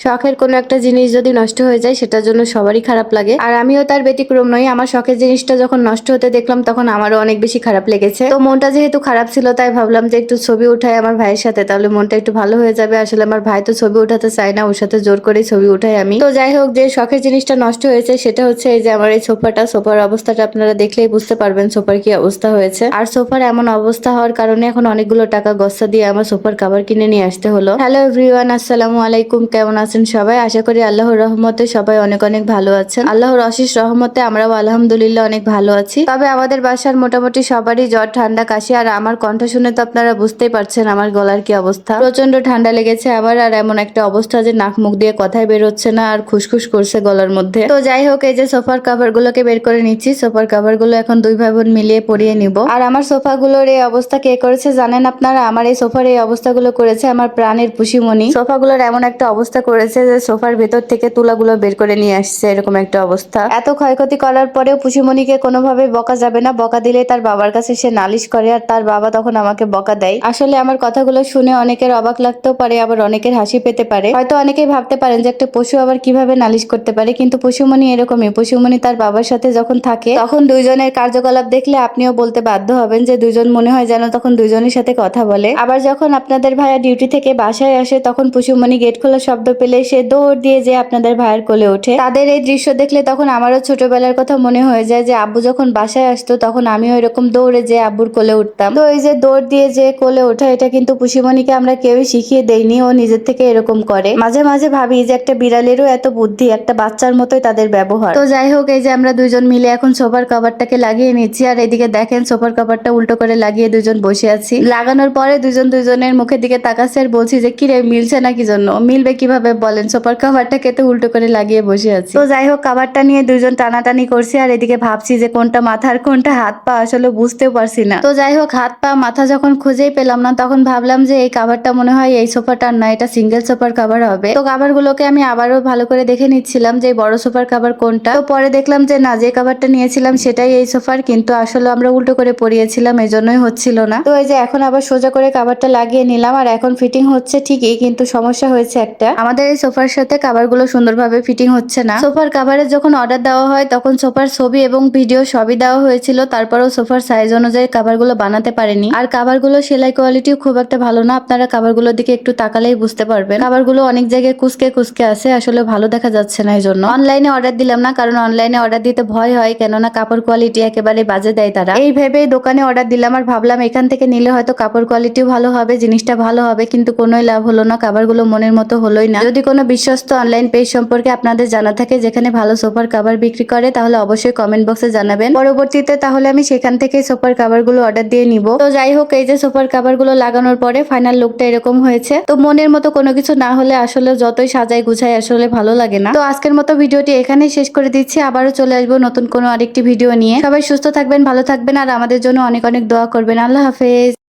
শখের কোনো একটা জিনিস যদি নষ্ট হয়ে যায়, সেটার জন্য সবারই খারাপ লাগে। আর আমিও তার ব্যতিক্রম নই। আমার শখের জিনিসটা যখন নষ্ট হতে দেখলাম, তখন আমারও অনেক বেশি খারাপ লেগেছে। তো মনটা যেহেতু খারাপ ছিল, তাই ভাবলাম যে একটু ছবি উঠাই আমার ভাইয়ের সাথে। তাহলে মনটা একটু ভালো হয়ে যাবে। আসলে আমার ভাই তো ছবি উঠাতে চায় না, ওর সাথে জোর করে ছবি উঠাই আমি। তো যাই হোক, যে শখের জিনিসটা নষ্ট হয়েছে, সেটা হচ্ছে এই যে আমার এই সোফাটা। সোফার অবস্থাটা আপনারা দেখলেই বুঝতে পারবেন সোফার কি অবস্থা হয়েছে। আর সোফার এমন অবস্থা হওয়ার কারণে এখন অনেকগুলো টাকা গস্তা দিয়ে আমার সোফার কাভার কিনে নিয়ে আসতে হলো। হ্যালো এভরিওয়ান, আসসালামু আলাইকুম। কেমন আছেন সবাই। আশা করি আল্লাহর রহমতে সবাই অনেক অনেক ভালো আছেন। আল্লাহর অশেষ রহমতে আমরাও আলহামদুলিল্লাহ অনেক ভালো আছি। তবে আমাদের বাসার মোটামুটি সবারই জ্বর, ঠান্ডা, কাশি আর আমার কণ্ঠ শুনে তো আপনারা বুঝতেই পারছেন আমার গলার কি অবস্থা। প্রচণ্ড ঠান্ডা লেগেছে আবার আর এমন একটা অবস্থা যে নাক মুখ দিয়ে কথাই বের হচ্ছে না আর খুসখুস করছে গলার মধ্যে। তো যাই হোক, এই যে সোফার কাভার গুলোকে বের করে নিচ্ছি। সোফার কাভারগুলো এখন দুই ভাই বোন মিলিয়ে পরিয়ে নিব। আর আমার সোফা গুলোর এই অবস্থা কে করেছে জানেন আপনারা? আমার এই সোফার এই অবস্থাগুলো করেছে আমার প্রাণের পুষিমণি। সোফাগুলোর এমন একটা অবস্থা করেছে যে সোফার ভেতর থেকে তুলাগুলো বের করে নিয়ে আসছে, এরকম একটা অবস্থা। এত ক্ষয়ক্ষতি করার পরেও পুষিমণিকে কোনোভাবে বকা যাবে না। বকা দিলে তার বাবার কাছে সে নালিশ করে আর তার বাবা তখন আমাকে বকা দেয়। আসলে আমার কথাগুলো শুনে অনেকের অবাক লাগতেও পারে, আবার অনেকের হাসি পেতে পারে। হয়তো অনেকেই ভাবতে পারেন যে একটা পশু আবার কীভাবে নালিশ করতে পারে, কিন্তু পশুমণি এরকমই। পশুমণি তার বাবার সাথে যখন থাকে, তখন দুইজনের কার্যকলাপ দেখলে আপনিও বলতে বাধ্য হবেন যে দুজন মনে হয় যেন তখন দুজনের সাথে কথা বলে। আবার যখন আপনাদের ভাইয়া ডিউটি থেকে বাসায় আসে, তখন পশুমণি গেট খোলার শব্দ পেলে সে দৌড় দিয়ে যে আপনাদের ভাইয়ের কোলে ওঠে। তাদের এই দৃশ্য দেখলে তখন আমারও ছোটবেলার কথা মনে হয়ে যায় যে আব্বু যখন বাসায় আসতো তখন আমিও এরকম দৌড়ে যে আব্বুর কোলে উঠতাম। তো এই যে দৌড় দিয়ে যে কোলে ওঠা, এটা কিন্তু পুষিমণিকে আমরা কেউই শিখিয়ে দেইনি, ও নিজের থেকে এরকম করে। মাঝে মাঝে ভাবি যে একটা বিড়ালেরও এত বুদ্ধি, একটা বাচ্চার মতোই তাদের ব্যবহার। তো যাই হোক, এই যে আমরা দুজন মিলে এখন সোফার কভারটাকে লাগিয়ে নিচ্ছি, আর এদিকে দেখেন সোফার কভারটা উল্টো করে লাগিয়ে দুজন বসে আছি। লাগানোর পরে দুজন দুজনের মুখের দিকে তাকাচ্ছে আর বলছি যে, কিরে, মিলছে না কি জন্য? মিলবে কীভাবে বলেন সোফার কভারটাকে তো উল্টো করে লাগিয়ে বসে আছি। তো যাই হোক কাভারটা নিয়ে দুজন টানাটানি করছি আর এদিকে ভাবছি যে কোনটা মাথা আর কোনটা হাত পা আসলে বুঝতেও পারছি না। তো যাই হোক হাত পা মাথা যখন খুঁজেই পেলাম না তখন ভাবলাম যে এই কাভারটা মনে হয় এই সোফাটার না এটা সিঙ্গেল সোফার কাভার হবে। তো কাভার গুলোকে আমি আবারও ভালো করে দেখে নিচ্ছিলাম যে বড় সোফার কাভার কোনটা। তো পরে দেখলাম যে না যে কাভারটা নিয়েছিলাম সেটাই এই সোফার কিন্তু আসলে আমরা উল্টো করে পরিয়েছিলাম এই জন্যই হচ্ছিল না। তো এই যে এখন আবার সোজা করে কাভারটা লাগিয়ে নিলাম আর এখন ফিটিং হচ্ছে ঠিকই কিন্তু সমস্যা হয়েছে একটা। আমাদের এই সোফার সাথে কাভারগুলো সুন্দরভাবে ফিটিং হচ্ছে না। সোফার কাভারের যখন অর্ডার দেওয়া হয়, তখন সোফার ছবি এবং ভিডিও সবই দেওয়া হয়েছিল, তারপরেও সোফার সাইজ অনুযায়ী কাভারগুলো বানাতে পারেনি। আর কাভারগুলো সেলাই কোয়ালিটিও খুব একটা ভালো না, আপনারা কাভারগুলোর দিকে একটু তাকালেই বুঝতে পারবেন। কাভারগুলো অনেক জায়গায় কুসকে কুসকে আছে, আসলে ভালো দেখা যাচ্ছে না এই জন্য অনলাইনে অর্ডার দিলাম না, কারণ অনলাইনে অর্ডার দিতে ভয় হয়, কেননা কাপড় কোয়ালিটি একেবারে বাজে দেয় তারা। এই ভেবেই দোকানে অর্ডার দিলাম আর ভাবলাম এখান থেকে নিলে হয়তো কাপড় কোয়ালিটিও ভালো হবে, জিনিসটা ভালো হবে, কিন্তু কোনোই লাভ হলো না কাভারগুলো মনের মতো হলোই না। যদি কোনো বিশ্বস্ত অনলাইন পেজ সম্পর্কে আপনাদের জানা থাকে, যেখানে ভালো সোফার কাভার বিক্রি করে, তাহলে অবশ্যই কমেন্ট বক্সে জানাবেন। পরবর্তীতে তাহলে আমি সেখান থেকে সোফার কাভারগুলো অর্ডার দিয়ে নিব। তো যাই হোক, এই যে সোফার কাভারগুলো লাগানোর পরে ফাইনাল লুকটা এরকম হয়েছে। তো মনের মতো কোনো কিছু না হলে আসলে যতই সাজাই গুছাই, আসলে ভালো লাগে না। তো আজকের মতো ভিডিওটি এখানেই শেষ করে দিচ্ছি। আবারও চলে আসব নতুন কোনো আরেকটি ভিডিও নিয়ে। সবাই সুস্থ থাকবেন, ভালো থাকবেন, আর আমাদের জন্য অনেক অনেক দোয়া করবেন। আল্লাহ হাফেজ।